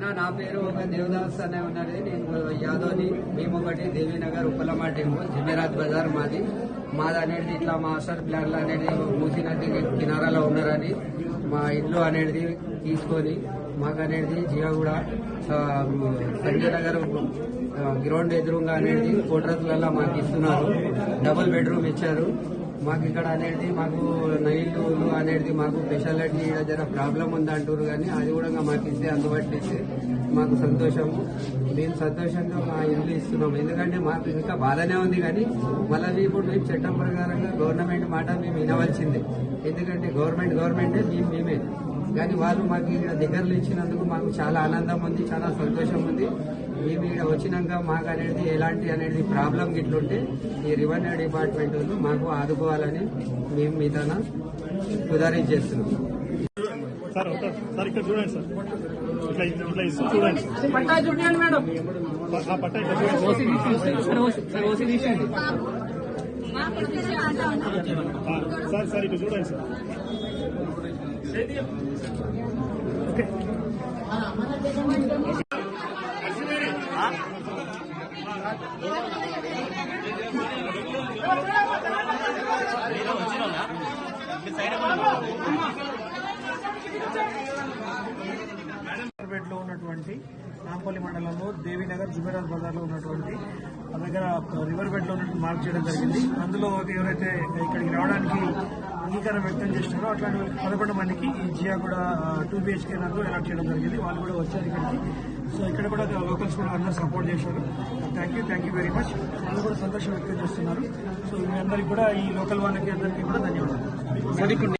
అన్న నా పేరు ఒక దేవదాస్ అనే ఉన్నది. నేను యాదవ్ని మేము ఒకటి దేవీనగర్ ఉప్పలమ్మ టెంపుల్ జమీరాత్ బజార్ మాది. మాది అనేది ఇట్లా మాస్టర్ ప్లాన్లు అనేది మూసి నది కినారాలో ఉన్నారని మా ఇల్లు అనేది తీసుకొని మాకు అనేది జియాగూడ ఆ, సంజయ్ నగర్ గ్రౌండ్ ఎదురుగా అనేది కోట్రస్లలో మాకు ఇస్తున్నారు. డబుల్ బెడ్రూమ్ ఇచ్చారు. మాకు ఇక్కడ అనేది మాకు నైట్ అనేది మాకు స్పెషాలిటీ జర ప్రాబ్లం ఉంది అంటారు కానీ అది కూడా మాకు ఇస్తే అందుబాటులో ఇస్తే మాకు సంతోషము. మేము సంతోషంగా మా ఇల్లు ఇస్తున్నాం ఎందుకంటే మాకు ఇంకా బాధనే ఉంది కానీ మళ్ళీ ఇప్పుడు మేము చట్టం ప్రకారంగా గవర్నమెంట్ మాట మేము వినవలసిందే. ఎందుకంటే గవర్నమెంట్ గవర్నమెంటే మేము మేమే. కానీ వాళ్ళు మాకు ఇక్కడ దగ్గరలో ఇచ్చినందుకు మాకు చాలా ఆనందం ఉంది చాలా సంతోషం ఉంది. మేము ఇక్కడ వచ్చినాక మాకు అనేది ఎలాంటి అనేది ప్రాబ్లం గిట్లుంటే ఈ రెవెన్యూ డిపార్ట్మెంట్ వాళ్ళు మాకు ఆదుకోవాలని మేము మీ తన గుదారించి చేస్తున్నాం. సార్ సార్ ఇక్కడ చూడండి సార్. ఇట్లా ఇట్లా ఇస్తూ చూడండి. పట్టా చూపించండి మేడం. ఆ పట్ట ఇట్లా చూడండి. సార్ సార్ ఇట్లా చూడండి సార్. ఓకే. లో ఉన్నటువంటి నాంపల్లి మండలంలో దేవీనగర్ జుబేరాజ్ బజార్లో ఉన్నటువంటి ఆ దగ్గర రివర్ బెడ్లో మార్క్ చేయడం జరిగింది. అందులో ఎవరైతే ఇక్కడికి రావడానికి అంగీకారం వ్యక్తం చేస్తున్నారో అట్లాంటి పదకొండు మందికి ఈ జియా కూడా టూ బిహెచ్కే నందు ఎలాక్ట్ చేయడం జరిగింది. వాళ్ళు కూడా వచ్చారు ఇక్కడికి. సో ఇక్కడ కూడా లోకల్స్ కూడా అందరూ సపోర్ట్ చేశారు. Thank you thank you very much వాళ్ళు కూడా సంతోషం వ్యక్తం చేస్తున్నారు. సో మీ అందరికి కూడా ఈ లోకల్ వాళ్ళకి అందరికీ కూడా ధన్యవాదాలు.